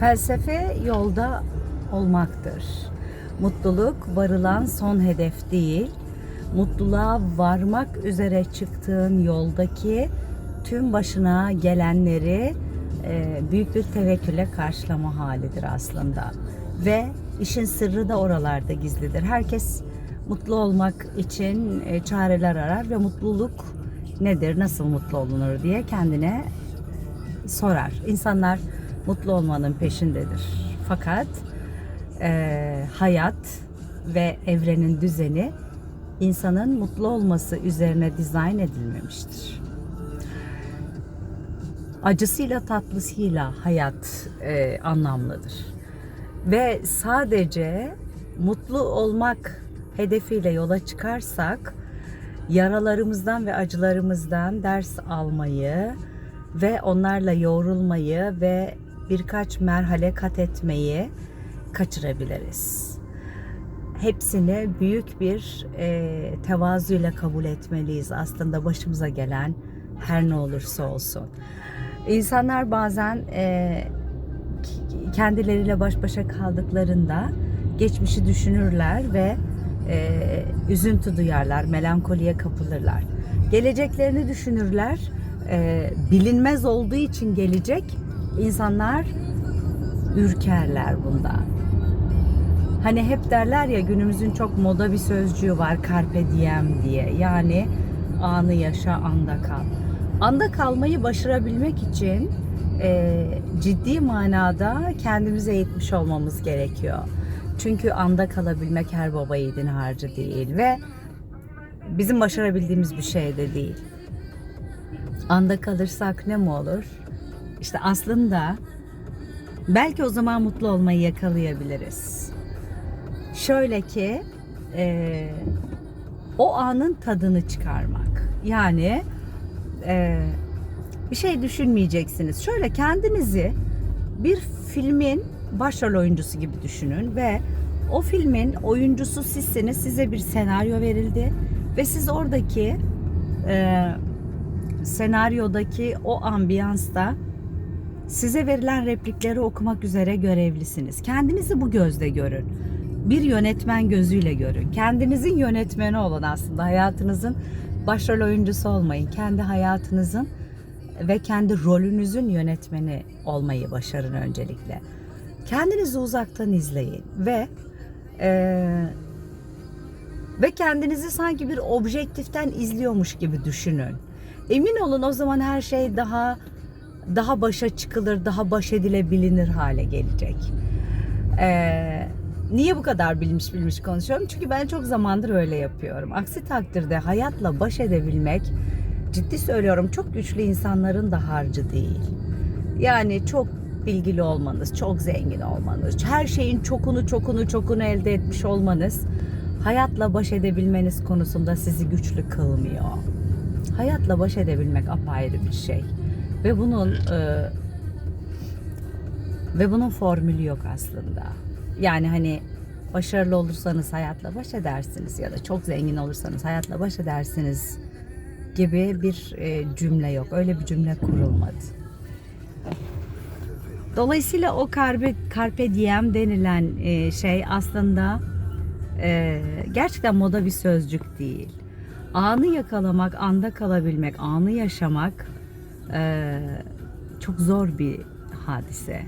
Felsefe yolda olmaktır. Mutluluk varılan son hedef değil, mutluluğa varmak üzere çıktığın yoldaki tüm başına gelenleri e, büyük bir tevekkülle karşılama halidir aslında. Ve işin sırrı da oralarda gizlidir. Herkes mutlu olmak için e, çareler arar ve mutluluk nedir, nasıl mutlu olunur diye kendine sorar. İnsanlar mutlu olmanın peşindedir. Fakat e, hayat ve evrenin düzeni insanın mutlu olması üzerine dizayn edilmemiştir. Acısıyla tatlısıyla hayat e, anlamlıdır. Ve sadece mutlu olmak hedefiyle yola çıkarsak yaralarımızdan ve acılarımızdan ders almayı ve onlarla yoğrulmayı ve birkaç merhale kat etmeyi kaçırabiliriz. Hepsini büyük bir e, tevazuyla kabul etmeliyiz aslında başımıza gelen her ne olursa olsun. İnsanlar bazen e, kendileriyle baş başa kaldıklarında geçmişi düşünürler ve e, üzüntü duyarlar, melankoliye kapılırlar. Geleceklerini düşünürler, e, bilinmez olduğu için gelecek insanlar ürkerler bundan. Hani hep derler ya günümüzün çok moda bir sözcüğü var carpe diem diye. Yani anı yaşa, anda kal. Anda kalmayı başarabilmek için e, ciddi manada kendimize eğitmiş olmamız gerekiyor. Çünkü anda kalabilmek her baba yiğidin harcı değil ve bizim başarabildiğimiz bir şey de değil. Anda kalırsak ne mi olur? İşte aslında belki o zaman mutlu olmayı yakalayabiliriz. Şöyle ki e, o anın tadını çıkarmak. Yani e, bir şey düşünmeyeceksiniz. Şöyle kendinizi bir filmin başrol oyuncusu gibi düşünün ve o filmin oyuncusu sizsiniz. Size bir senaryo verildi ve siz oradaki e, senaryodaki o ambiyansta size verilen replikleri okumak üzere görevlisiniz. Kendinizi bu gözle görün. Bir yönetmen gözüyle görün. Kendinizin yönetmeni olun aslında. Hayatınızın başrol oyuncusu olmayın. Kendi hayatınızın ve kendi rolünüzün yönetmeni olmayı başarın öncelikle. Kendinizi uzaktan izleyin ve eee ve kendinizi sanki bir objektiften izliyormuş gibi düşünün. Emin olun o zaman her şey daha daha başa çıkılır, daha baş edilebilinir hale gelecek. Ee, niye bu kadar bilmiş bilmiş konuşuyorum? Çünkü ben çok zamandır öyle yapıyorum. Aksi takdirde hayatla baş edebilmek, ciddi söylüyorum çok güçlü insanların da harcı değil. Yani çok bilgili olmanız, çok zengin olmanız, her şeyin çokunu çokunu çokunu elde etmiş olmanız hayatla baş edebilmeniz konusunda sizi güçlü kılmıyor. Hayatla baş edebilmek apayrı bir şey. Ve bunun e, ve bunun formülü yok aslında. Yani hani başarılı olursanız hayatla baş edersiniz ya da çok zengin olursanız hayatla baş edersiniz gibi bir e, cümle yok. Öyle bir cümle kurulmadı. Dolayısıyla o carpe, carpe diem denilen e, şey aslında e, gerçekten moda bir sözcük değil. Anı yakalamak, anda kalabilmek, anı yaşamak e, çok zor bir hadise.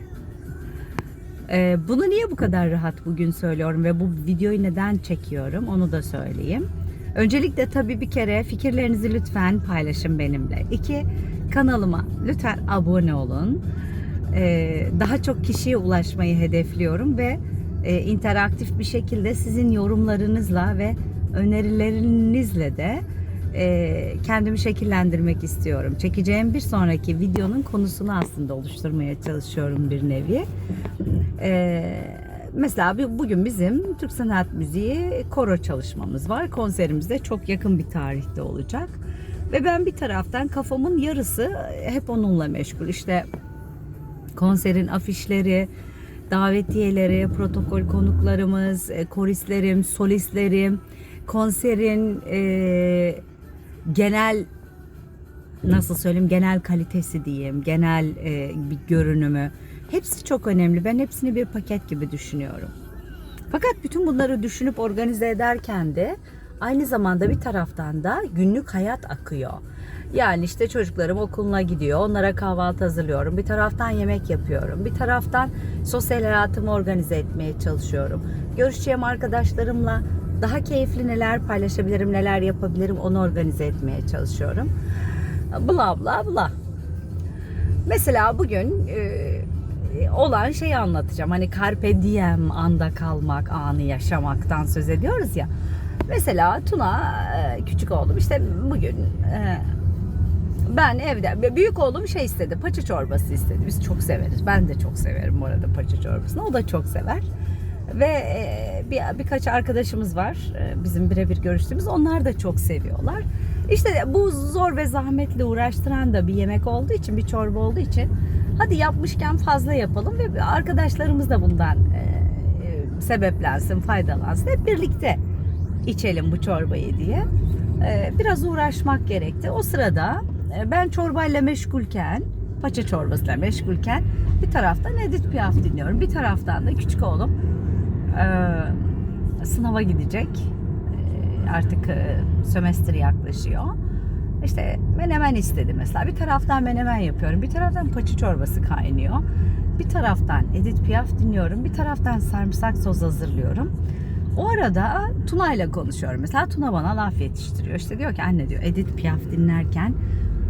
E, bunu niye bu kadar rahat bugün söylüyorum ve bu videoyu neden çekiyorum onu da söyleyeyim. Öncelikle tabii bir kere fikirlerinizi lütfen paylaşın benimle. İki, kanalıma lütfen abone olun. E, daha çok kişiye ulaşmayı hedefliyorum ve e, interaktif bir şekilde sizin yorumlarınızla ve önerilerinizle de e, kendimi şekillendirmek istiyorum. Çekeceğim bir sonraki videonun konusunu aslında oluşturmaya çalışıyorum bir nevi. E, mesela bugün bizim Türk Sanat Müziği koro çalışmamız var. Konserimiz de çok yakın bir tarihte olacak. Ve ben bir taraftan kafamın yarısı hep onunla meşgul. İşte konserin afişleri, davetiyeleri, protokol konuklarımız, e, koristlerim, solistlerim, konserin e, genel nasıl söyleyeyim genel kalitesi diyeyim, genel e, bir görünümü. Hepsi çok önemli. Ben hepsini bir paket gibi düşünüyorum. Fakat bütün bunları düşünüp organize ederken de aynı zamanda bir taraftan da günlük hayat akıyor. Yani işte çocuklarım okuluna gidiyor. Onlara kahvaltı hazırlıyorum. Bir taraftan yemek yapıyorum. Bir taraftan sosyal hayatımı organize etmeye çalışıyorum. Görüşeceğim arkadaşlarımla daha keyifli neler paylaşabilirim, neler yapabilirim onu organize etmeye çalışıyorum. Bla bla bla. Mesela bugün e, olan şeyi anlatacağım. Hani carpe diem, anda kalmak, anı yaşamaktan söz ediyoruz ya. Mesela Tuna e, küçük oğlum işte bugün e, ben evde büyük oğlum şey istedi paça çorbası istedi. Biz çok severiz. Ben de çok severim bu arada paça çorbasını. O da çok sever. Ve e, bir, birkaç arkadaşımız var e, bizim birebir görüştüğümüz. Onlar da çok seviyorlar. İşte bu zor ve zahmetli uğraştıran da bir yemek olduğu için, bir çorba olduğu için hadi yapmışken fazla yapalım ve arkadaşlarımız da bundan e, sebeplensin, faydalansın. Hep birlikte içelim bu çorbayı diye. Biraz uğraşmak gerekti. O sırada ben çorbayla meşgulken, paça çorbasıyla meşgulken bir taraftan Edith Piaf dinliyorum. Bir taraftan da küçük oğlum e, sınava gidecek. E, artık e, yaklaşıyor. İşte menemen istedi mesela. Bir taraftan menemen yapıyorum. Bir taraftan paça çorbası kaynıyor. Bir taraftan Edith Piaf dinliyorum. Bir taraftan sarımsak sos hazırlıyorum. O arada Tuna ile konuşuyorum. Mesela Tuna bana laf yetiştiriyor. İşte diyor ki anne diyor Edith Piaf dinlerken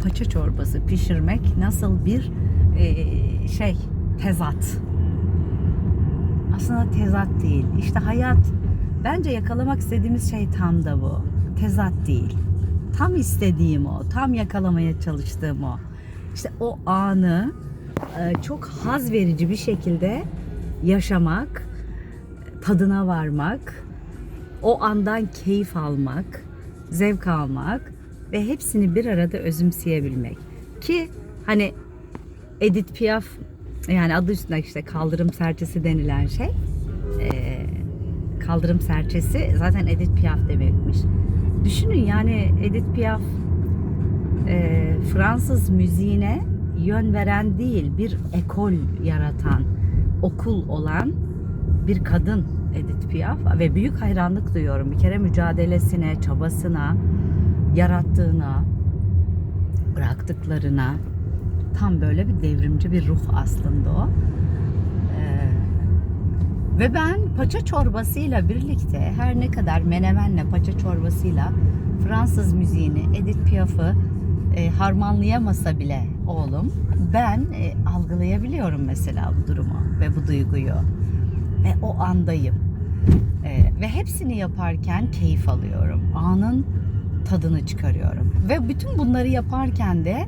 paça çorbası pişirmek nasıl bir e, şey tezat. Aslında tezat değil. İşte hayat bence yakalamak istediğimiz şey tam da bu. Tezat değil. Tam istediğim o. Tam yakalamaya çalıştığım o. İşte o anı e, çok haz verici bir şekilde yaşamak, tadına varmak, o andan keyif almak, zevk almak ve hepsini bir arada özümseyebilmek. Ki hani Edith Piaf yani adı üstünde işte kaldırım serçesi denilen şey e, kaldırım serçesi zaten Edith Piaf demekmiş. Düşünün yani Edith Piaf e, Fransız müziğine yön veren değil bir ekol yaratan okul olan bir kadın Edith Piaf ve büyük hayranlık duyuyorum. Bir kere mücadelesine, çabasına, yarattığına, bıraktıklarına tam böyle bir devrimci bir ruh aslında o. Ee, ve ben paça çorbasıyla birlikte her ne kadar menemenle paça çorbasıyla Fransız müziğini, Edith Piaf'ı e, harmanlayamasa bile oğlum ben e, algılayabiliyorum mesela bu durumu ve bu duyguyu ve o andayım. Ee, ve hepsini yaparken keyif alıyorum. Anın tadını çıkarıyorum. Ve bütün bunları yaparken de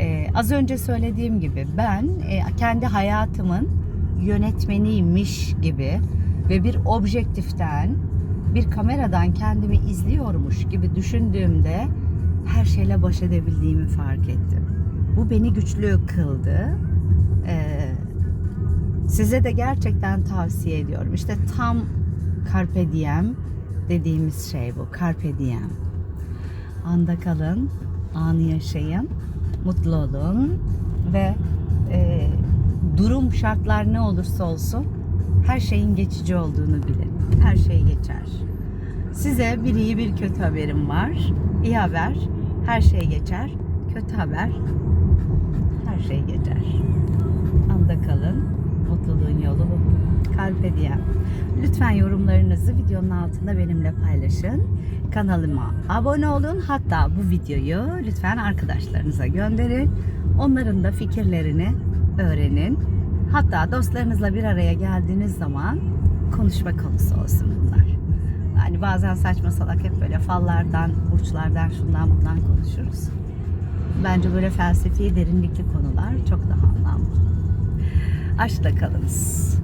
e, az önce söylediğim gibi ben e, kendi hayatımın yönetmeniymiş gibi ve bir objektiften bir kameradan kendimi izliyormuş gibi düşündüğümde her şeyle baş edebildiğimi fark ettim. Bu beni güçlü kıldı. Ee, size de gerçekten tavsiye ediyorum. İşte tam carpe diem dediğimiz şey bu. Carpe diem. Anda kalın, anı yaşayın, mutlu olun ve e, durum şartlar ne olursa olsun her şeyin geçici olduğunu bilin. Her şey geçer. Size bir iyi bir kötü haberim var. İyi haber her şey geçer. Kötü haber her şey geçer. Anda kalın. Mutluluğun yolu bu. Carpe diem. Lütfen yorumlarınızı videonun altında benimle paylaşın. Kanalıma abone olun. Hatta bu videoyu lütfen arkadaşlarınıza gönderin. Onların da fikirlerini öğrenin. Hatta dostlarınızla bir araya geldiğiniz zaman konuşma konusu olsun bunlar. Yani bazen saçma salak hep böyle fallardan, burçlardan, şundan bundan konuşuruz. Bence böyle felsefi derinlikli konular çok daha anlamlı. Aşkla kalınız.